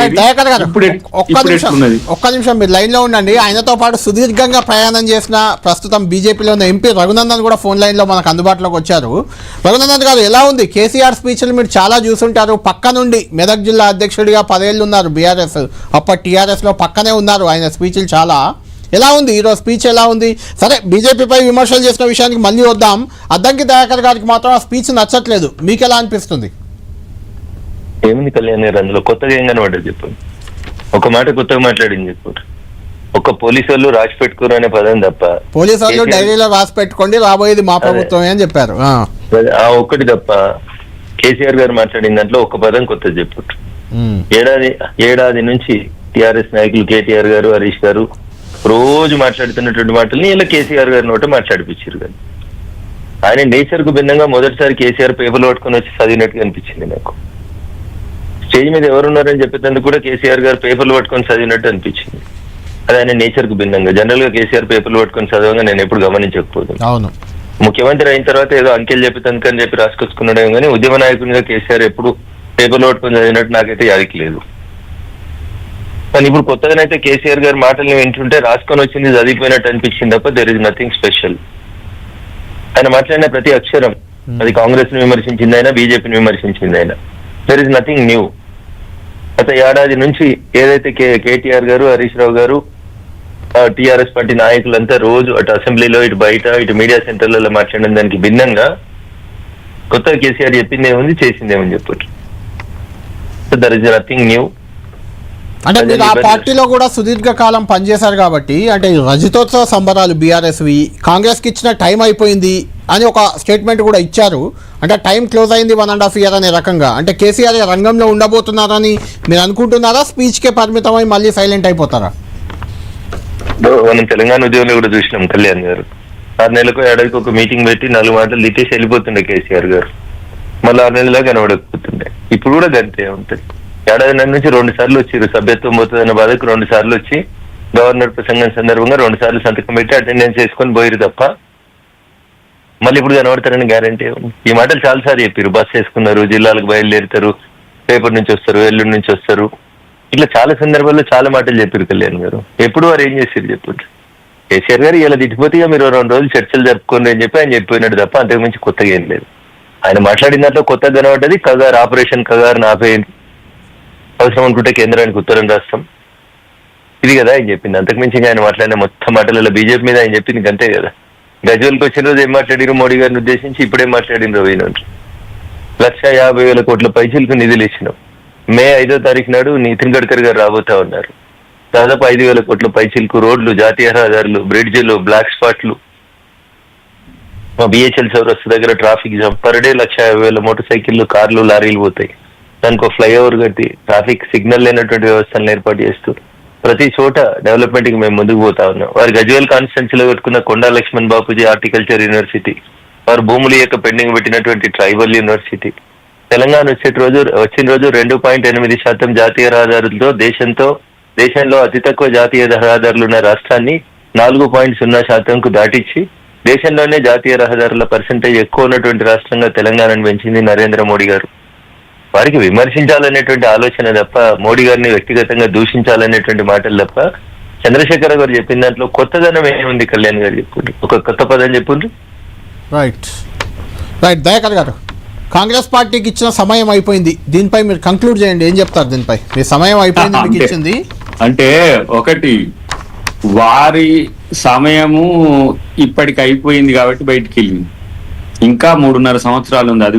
ఒక్క ఇప్పుడు నిమిషం ఎట్లున్నది ఒక్క నిమిషం మీరు లైన్లో ఉండండి. ఆయనతో పాటు సుదీర్ఘంగా ప్రయాణం చేసిన ప్రస్తుతం బీజేపీలో ఉన్న ఎంపీ రఘునందన్ కూడా ఫోన్ లైన్లో మనకు అందుబాటులోకి వచ్చారు. రఘునందన్ గారు ఎలా ఉంది? కేసీఆర్ స్పీచ్లు మీరు చాలా చూసుంటారు. పక్క నుండి మెదక్ జిల్లా అధ్యక్షుడిగా పదేళ్ళు ఉన్నారు బీఆర్ఎస్. అప్పటి టీఆర్ఎస్లో పక్కనే ఉన్నారు ఆయన స్పీచ్లు చాలా. ఎలా ఉంది? ఈరోజు స్పీచ్ ఎలా ఉంది? సరే బీజేపీపై విమర్శలు చేసిన విషయానికి మళ్ళీ వద్దాం. అద్దంకి దయాకర్ గారికి మాత్రం ఆ స్పీచ్ నచ్చట్లేదు. మీకు ఎలా అనిపిస్తుంది? ఏముంది కళ్యాణ్ గారు అందులో కొత్తగా ఏం కనబడ్డది చెప్పండి ఒక మాట కొత్తగా మాట్లాడింది చెప్పు. ఒక పోలీసు వాళ్ళు రాసి పెట్టుకోరు అనే పదం తప్ప పోలీసు వాళ్ళు డైరీలో రాసి పెట్టుకోండి రాబోయేది మా ప్రభుత్వమే అని చెప్పారు. ఆ. ఒక్కటి తప్ప కేసీఆర్ గారు మాట్లాడిన దాంట్లో ఒక పదం కొత్తది చెప్పు. ఉమ్. ఏడాది ఏడాది నుంచి టిఆర్ఎస్ నాయకులు కేటీఆర్ గారు హరీష్ గారు రోజు మాట్లాడుతున్నటువంటి మాటల్ని ఇలా కేసీఆర్ గారి నోట మాట్లాడిపించారు కానీ. ఆయన నేచర్కు భిన్నంగా మొదటిసారి కేసీఆర్ పేపర్లు పట్టుకొని వచ్చి చదివినట్టుగా అనిపించింది నాకు. స్టేజ్ మీద ఎవరున్నారని చెప్పేందుకు కూడా కేసీఆర్ గారు పేపర్లు పట్టుకొని చదివినట్టు అనిపించింది. అది ఆయన నేచర్కు భిన్నంగా. జనరల్గా కేసీఆర్ పేపర్లు పట్టుకొని చదవగా నేను ఎప్పుడు గమనించకపోదు. అవును. ముఖ్యమంత్రి అయిన తర్వాత ఏదో అంకెలు చెప్పేందుకు అని చెప్పి రాసుకొచ్చుకున్నాడేమో కానీ ఉద్యమ నాయకునిగా కేసీఆర్ ఎప్పుడు పేపర్లు పట్టుకొని చదివినట్టు నాకైతే యాదికి లేదు. కానీ ఇప్పుడు కొత్తగానైతే కేసీఆర్ గారి మాటల్ని వింటుంటే రాసుకొని వచ్చింది చదివిపోయినట్టు అనిపించింది తప్ప దెర్ ఇస్ నథింగ్ స్పెషల్ ఆయన మాట్లాడిన ప్రతి అక్షరం అది కాంగ్రెస్ని విమర్శించిందైనా బీజేపీని విమర్శించిందైనా. దెర్ ఇస్ నథింగ్ న్యూ గత ఏడాది నుంచి ఏదైతే కే కేటీఆర్ గారు హరీష్ రావు గారు టిఆర్ఎస్ పార్టీ నాయకులంతా రోజు అటు అసెంబ్లీలో ఇటు బయట ఇటు మీడియా సెంటర్లలో మాట్లాడిన దానికి భిన్నంగా కొత్తగా కేసీఆర్ చెప్పింది ఏముంది చేసింది ఏమని చెప్పొచ్చు. దర్ ఇస్ నథింగ్ న్యూ అంటే మీరు ఆ పార్టీలో కూడా సుదీర్ఘ కాలం పనిచేశారు కాబట్టి అంటే రజతోత్సవ సంబరాలు బీఆర్ఎస్వి కాంగ్రెస్కి ఇచ్చిన టైం అయిపోయింది అని ఒక స్టేట్మెంట్ కూడా ఇచ్చారు. అంటే టైం క్లోజ్ అయింది వన్ అండ్ హాఫ్ ఇయర్ అనే రకంగా. అంటే కేసీఆర్ రంగంలో ఉండబోతున్నారని మీరు అనుకుంటున్నారా? స్పీచ్కే పరిమితమై మళ్ళీ సైలెంట్ అయిపోతారా? మనం తెలంగాణ ఉద్యోగంలో కూడా చూసినాం కళ్యాణ్ గారు. ఆరు నెలలకు ఏడాదికి ఒక మీటింగ్ పెట్టి నాలుగు మాటలు లిటేసి వెళ్ళిపోతుండే కేసీఆర్ గారు. మళ్ళీ ఆరు నెలలా కనబడకపోతుండే. ఇప్పుడు కూడా గంతే ఉంటుంది. ఏడాది నెల నుంచి రెండు సార్లు వచ్చారు సభ్యత్వం పోతుందన్న బాధకు రెండు సార్లు వచ్చి గవర్నర్ ప్రసంగం సందర్భంగా రెండు సార్లు సంతకం పెట్టి అటెండెన్స్ చేసుకొని పోయిరు తప్ప మళ్ళీ ఇప్పుడు కనబడతారని గ్యారంటీ ఈ మాటలు చాలా చెప్పారు. బస్ వేసుకున్నారు జిల్లాలకు బయలుదేరుతారు పేపర్ నుంచి వస్తారు ఎల్లుండి నుంచి వస్తారు. ఇట్లా చాలా సందర్భాల్లో చాలా మాటలు చెప్పారు కళ్యాణ్ గారు. ఎప్పుడు వారు ఏం చేశారు చెప్పండి. కేసీఆర్ గారు ఇలా తిట్టిపోతే ఇక మీరు రెండు రోజులు చర్చలు జరుపుకోండి అని చెప్పి ఆయన చెప్పినట్టు తప్ప అంతకు మించి కొత్తగా ఏం లేదు. ఆయన మాట్లాడిన దాంట్లో కొత్తగా కనబడ్డది కగార్ ఆపరేషన్ కగార్ ఆపేయండి అవసరం అనుకుంటే కేంద్రానికి ఉత్తరం రాస్తాం. ఇది కదా ఆయన చెప్పింది. అంతకు మించి ఆయన మాట్లాడిన మొత్తం మాటలలో బీజేపీ మీద ఆయన చెప్పింది అంతే కదా. గజ్వల్కి వచ్చిన రోజు ఏం మాట్లాడిరు మోడీ గారిని ఉద్దేశించి ఇప్పుడేం మాట్లాడినరు రవి లక్ష యాభై వేల కోట్ల పైసలకు నిధులు ఇచ్చినాం. మే ఐదో తారీఖు నాడు నితిన్ గడ్కరీ గారు రాబోతా ఉన్నారు. దాదాపు ఐదు వేల కోట్ల పైసలకు రోడ్లు జాతీయ రహదారులు బ్రిడ్జిలు బ్లాక్ స్పాట్లు. మా బిహెచ్ఎల్ చౌరస్ దగ్గర traffic jam. Per day lakh యాభై వేల మోటార్ సైకిళ్ళు కార్లు లారీలు పోతాయి. దానికి ఒక ఫ్లైఓవర్ కట్టి ట్రాఫిక్ సిగ్నల్ లేనటువంటి వ్యవస్థలను ఏర్పాటు చేస్తారు ప్రతి చోట డెవలప్మెంట్కి మేము ముందుకు పోతా ఉన్నాం. వారి గజ్వేల్ కాన్స్టిట్యున్సీలో పెట్టుకున్న కొండా లక్ష్మణ్ బాపూజీ హార్టికల్చర్ యూనివర్సిటీ వారు భూములు యొక్క పెండింగ్ పెట్టినటువంటి ట్రైబల్ యూనివర్సిటీ తెలంగాణ వచ్చే రోజు వచ్చిన రోజు రెండు పాయింట్ ఎనిమిది శాతం జాతీయ రహదారులతో దేశంతో దేశంలో అతి తక్కువ జాతీయ రహదారులు ఉన్న రాష్ట్రాన్ని నాలుగు పాయింట్ సున్నా శాతంకు దాటించి దేశంలోనే జాతీయ రహదారుల పర్సంటేజ్ ఎక్కువ ఉన్నటువంటి రాష్ట్రంగా తెలంగాణను పెంచింది నరేంద్ర మోడీ గారు. వారికి విమర్శించాలనేటువంటి ఆలోచన తప్ప మోడీ గారిని వ్యక్తిగతంగా దూషించాలనేటువంటి మాటలు తప్ప చంద్రశేఖర గారు చెప్పిన దాంట్లో కొత్తదనం ఏముంది కళ్యాణ్ గారు చెప్పుండ్రు ఒక కొత్త పదం చెప్పుండ్రు రైట్. రైట్ దయాకర్ గారు. కాంగ్రెస్ పార్టీకి ఇచ్చిన సమయం అయిపోయింది. దీనిపై మీరు కంక్లూడ్ చేయండి. ఏం చెప్తారు దీనిపై? మీ సమయం అయిపోయింది మీకు. ఇచ్చింది. అంటే ఒకటి వారి సమయము ఇప్పటికి అయిపోయింది కాబట్టి బయటికి వెళ్ళింది. ఇంకా మూడున్నర సంవత్సరాలు ఉంది. అది